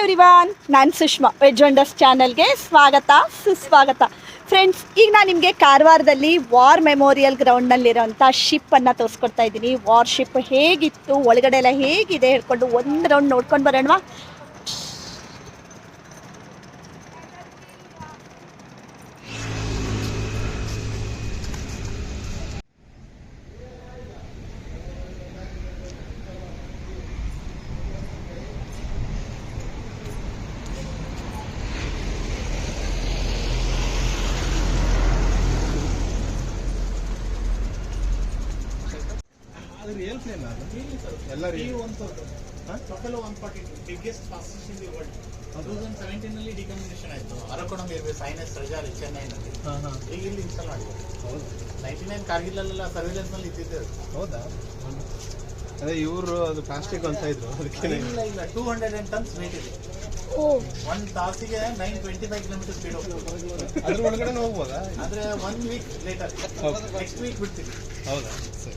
Everyone ನಾನು Sushma veg wonders ಚಾನಲ್ಗೆ ಸ್ವಾಗತ, ಸುಸ್ವಾಗತ. ಫ್ರೆಂಡ್ಸ್ ಈಗ ನಾನು ನಿಮಗೆ ಕಾರವಾರದಲ್ಲಿ ವಾರ್ ಮೆಮೋರಿಯಲ್ ಗ್ರೌಂಡ್ನಲ್ಲಿರೋಂಥ ಶಿಪ್ಪನ್ನು ತೋರಿಸ್ಕೊಡ್ತಾ ಇದ್ದೀನಿ. ವಾರ್ ಶಿಪ್ ಹೇಗಿತ್ತು, ಒಳಗಡೆ ಎಲ್ಲ ಹೇಗಿದೆ ಹೇಳ್ಕೊಂಡು ಒಂದು ರೌಂಡ್ ನೋಡ್ಕೊಂಡು ಬರೋಣವಾ? ಅದು. ಒಂದು ಪ್ಲೇನ್ ಅದು ಎಲ್ಲ total one forty biggest fastest in the world two thousand ಸೆವೆಂಟೀನಲ್ಲಿ decommission ಆಯಿತು. ರಜಾರಿ ಚೆನ್ನೈನಲ್ಲಿ ಹಾ, ಹಾ. ಇಲ್ಲಿ ಇನ್ಸ್ಟಾಲ್ ಮಾಡಿದ್ದಾರೆ ಹೌದು. ನೈಂಟಿ ನೈನ್ ಕಾರ್ಗಿಲಲ್ಲೆಲ್ಲ ಸರ್ವಿಲೆನ್ಸ್ನಲ್ಲಿ ಇದ್ದಿದ್ದು. ಹೌದಾ? ಅದೇ ಇವರು ಅದು ಪ್ಲಾಸ್ಟಿಕ್ ಅಂತ ಇದ್ರು ಅದಕ್ಕೆ ಇಲ್ಲ ಇಲ್ಲ two hundred and tons weight ಇದೆ. ಓ. ಒನ್ ತಾಸಿಗೆ nine twenty five kilometre speed ಹೋಗ್ಬೋದು ಅದ್ರ ಒಳಗಡೆ ಹೋಗ್ಬೋದಾ? ಆದರೆ ಒನ್ ವೀಕ್ ಲೇಟರ್ ಹೌದು. ನೆಕ್ಸ್ಟ್ ವೀಕ್ ಬಿಡ್ತೀವಿ. ಹೌದಾ? ಸರಿ.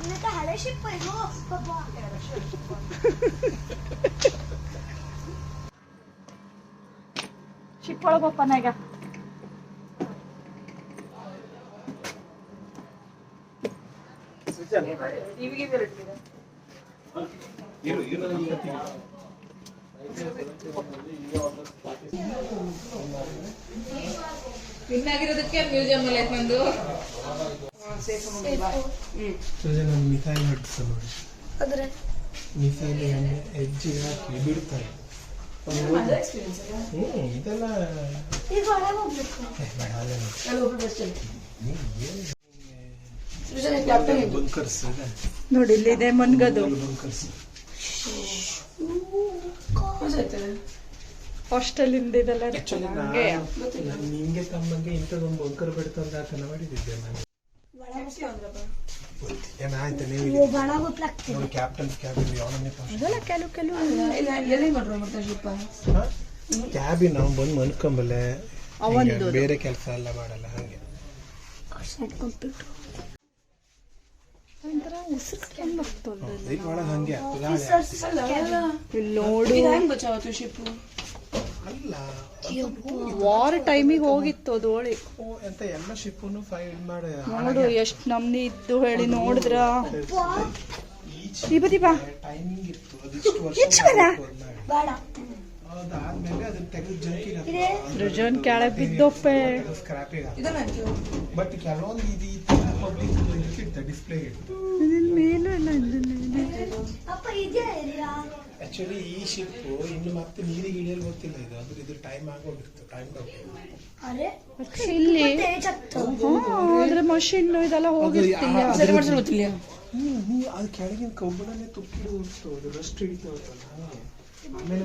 ಇದಕ್ಕೆ ಹಳೆ ಶಿಪ್ ಇದು ಪಾಪ ಶಿಪ್ ಒಳಗೆ ಓಪನ್ ಈಗ ಇನ್ನಾಗಿರೋದಕ್ಕೆ ಮ್ಯೂಸಿಯಂ ಅಲ್ಲಿ ಬಂದು ನಮ್ಮ ಮಿಸೈಲ್ ಹಟ್ಸ್ ನೋಡಿ. ಅದ್ರೆ? ಮಿಸೈಲ್ ಎಣ್ಣೆ ಹೆಜ್ಜೆಗೆ ಹಾಕಿ ಬಿಡ್ತಾರೆ. ಇದೆಲ್ಲ ನೋಡಿ ಇಲ್ಲಿದೆ ಮನ್ಗದು. ಬಂಕರ್ಸ್ ಇದೆಲ್ಲ ನಾನು ನಿಂಗೆ ತಮ್ಮಂಗೆ ಇಂಥದೊಂದು ಬಂಕರ್ ಬಿಡ್ತಂದ ಆತನ ಮಾಡಿದ್ದೆ ನಾನು. ಕ್ಯಾಬಿನ್ ನಾವು ಬಂದು ಮನ್ಕೊಂಬಲ್ಲೆ ಬೇರೆ ಕೆಲಸ ಎಲ್ಲ ಮಾಡಲ್ಲ ಹಂಗೆ. ಒಂಥರ ಉಸಿರು ಬರ್ತದೆ ಹಂಗೆ ನೋಡು. ಹೆಂಗ್ ಬಚಾವತ್ತು ಶಿಪ್ ಅಲ್ಲ ವಾರ್ ಟೈಮಿಗೆ ಹೋಗಿತ್ತು ಅದು ಹೋಳಿ ಓ, ಅಂತ ಎಲ್ಲ ಶಿಪ್ಪನ್ನು ಫೈಲ್ ಮಾಡಿ ನೋಡು ಎಷ್ಟು ನಮ್ನಿ ಇತ್ತು ಹೇಳಿ ನೋಡಿದ್ರ? ಸೃಜನ್ ಕೆಳಗೆ ಬಿದ್ದೊಪ್ಪೆ. ಬಟ್ ಕೆಲವೊಂದು ಆಕ್ಚುಲಿ ಈ ಶಿಪ್ ಇನ್ನು ಮತ್ತೆ ನೀರಿಗೆ ಇಳಿಯಲು ಗೊತ್ತಿಲ್ಲ ಇದು. ಅಂದ್ರೆ ಇದು ಟೈಮ್ ಆಗೋಗಿತ್ತು ಟೈಮ್ ಇಲ್ಲಿ ಅದ್ರ ಮಷಿನ್ ಇದೆಲ್ಲ ಹೋಗಿರ್ತಿಲ್ಲ. ಗೊತ್ತಿಲ್ಲ ಅದು ಕೆಳಗಿನ ಕಬ್ಬಿಣನೇ ತುಕ್ಕಿಡು ಉಂಟು ಅದು ರಸ್ಟ್ ಹಿಡಿತಾವತ್ತಲ್ಲ ಹಾಗೆ. ಆಮೇಲೆ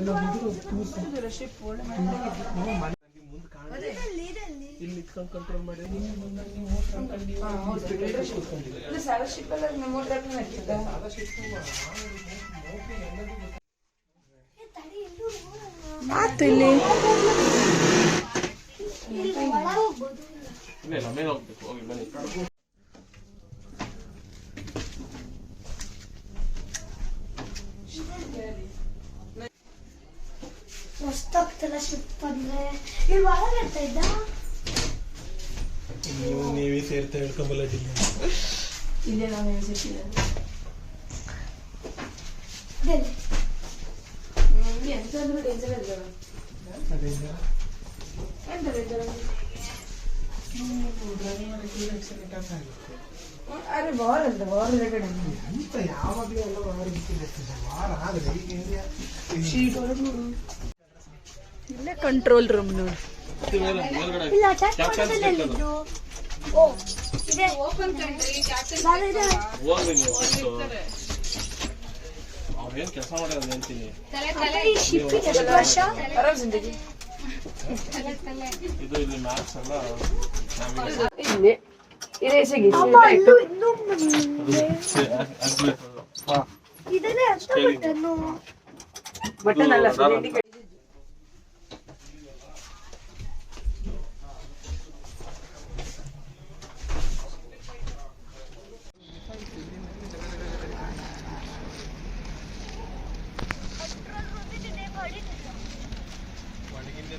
ಇಲ್ಲಿ ನಿಂತ್ಕೊಂಡು ಕಂಟ್ರೋಲ್ ಮಾಡಿ. ನೀವು ಮುಂದೆ ನೀವು ಹೋಗ್ಕೊಂಡು ನೀವು ಕೂತ್ಕೊಂಡಿದ್ದೀರಿ. ಸಾಲ ಶಿಪ್ ಎಲ್ಲ ಮೆಮೊರಿ ಹಾಕಿದ್ದ ತಡಿ ಎಲ್ಲೂ ನೋಡೋಣ. ಆತು ಇಲ್ಲಿ. ಇಲ್ಲಿ ಒಳ ಹೋಗ್ಬೋದು. ಮಸ್ತಾಗ್ತಲ್ಲ ಶಿಪ್ ಅಂದ್ರೆ ಇಲ್ಲಿ ಒಳಗೆ ಇರ್ತಾ ಇದ್ದ? ನೀವು ನೀವೇ ಸೇರ್ತಾ ಹೇಳ್ಕೊಂಬಲ್ಲ ಡಿಲ್ಲಿ ಇಲ್ಲೇ ನಾವು ಎಂತ ಅಂದ್ರೆ ಡೇಂಜರ್ ಇದ್ದಾವೆ ಎಂತ ಎಂತ ಅರೆ ವಾರ ಅಂತ ವಾರ ಹೊರಗಡೆ ಅಂತ ಯಾವಾಗಲೂ ಎಲ್ಲ ವಾರ ಇರ್ತಿದೆ ವಾರ ಆದ್ರೆ ಈಗ ಏರಿಯಾ ಶೀಟ್ ಒಳಗೆ ಇಲ್ಲೇ ಕಂಟ್ರೋಲ್ ರೂಮ್ ನೋಡಿ. ಅವ್ರೇನ್ ಕೆಲಸ ಮಾಡೋದು ಜಿಂದಗಿ. ಇದು ಇಲ್ಲಿ ಅಮ್ಮ ಅಲ್ಲೂ ಇದನ್ನೇ ಬಟನ್ ಅಲ್ಲ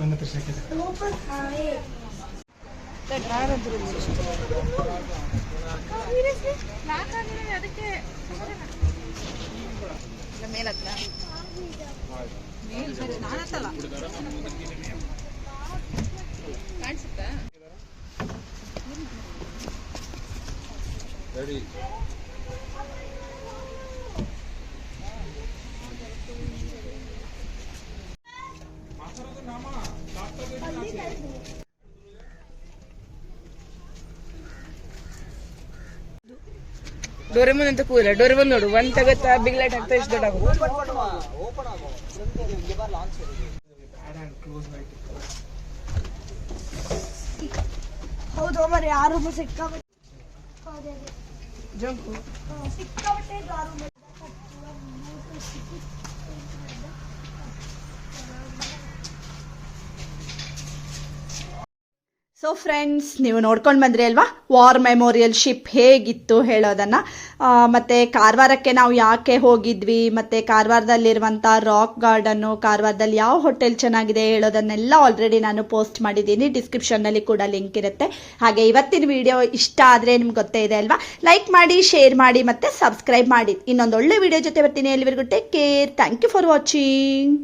ಇಂಡಿಕೇಟ್ ನನ್ನ ಹತ್ರ ಸಿಕ್ಕಿದೆ ಓಪನ್ ಹಾಯ್ ಡೋರೆಮನ್ ಅಂತ ಕೂಲ ಡೋರೆಮನ್ ನೋಡು. ಒಂದ್ ತಗತ್ತ ಬಿಗ್ ಲೈಟ್ ಹಾಕ್ತಾ ಎಷ್ಟು ದೊಡ್ಡ ಹೌದು ಮರಿ ಯಾರು ಸಿಕ್ಕಾಬಟ್ಟೆ ಸಿಕ್ಕಾಬಟ್ಟೆ ಸೊ ಫ್ರೆಂಡ್ಸ್ ನೀವು ನೋಡ್ಕೊಂಡು ಬಂದ್ರಿ ಅಲ್ವಾ? ವಾರ್ ಮೆಮೋರಿಯಲ್ ಶಿಪ್ ಹೇಗಿತ್ತು ಹೇಳೋದನ್ನು? ಮತ್ತು ಕಾರವಾರಕ್ಕೆ ನಾವು ಯಾಕೆ ಹೋಗಿದ್ವಿ? ಮತ್ತು ಕಾರವಾರದಲ್ಲಿರುವಂಥ ರಾಕ್ ಗಾರ್ಡನ್ನು ಕಾರವಾರದಲ್ಲಿ ಯಾವ ಹೋಟೆಲ್ ಚೆನ್ನಾಗಿದೆ ಹೇಳೋದನ್ನೆಲ್ಲ ಆಲ್ರೆಡಿ ನಾನು ಪೋಸ್ಟ್ ಮಾಡಿದ್ದೀನಿ. ಡಿಸ್ಕ್ರಿಪ್ಷನ್ನಲ್ಲಿ ಕೂಡ ಲಿಂಕ್ ಇರುತ್ತೆ. ಹಾಗೆ ಇವತ್ತಿನ ವಿಡಿಯೋ ಇಷ್ಟ ಆದರೆ ನಿಮ್ಗೆ ಗೊತ್ತೇ ಇದೆ ಅಲ್ವಾ? ಲೈಕ್ ಮಾಡಿ ಶೇರ್ ಮಾಡಿ, ಮತ್ತು ಸಬ್ಸ್ಕ್ರೈಬ್ ಮಾಡಿ. ಇನ್ನೊಂದು ಒಳ್ಳೆ ವಿಡಿಯೋ ಜೊತೆ ಬರ್ತೀನಿ. ಎಲ್ಲಿವರೆಗೂ take care thank you for watching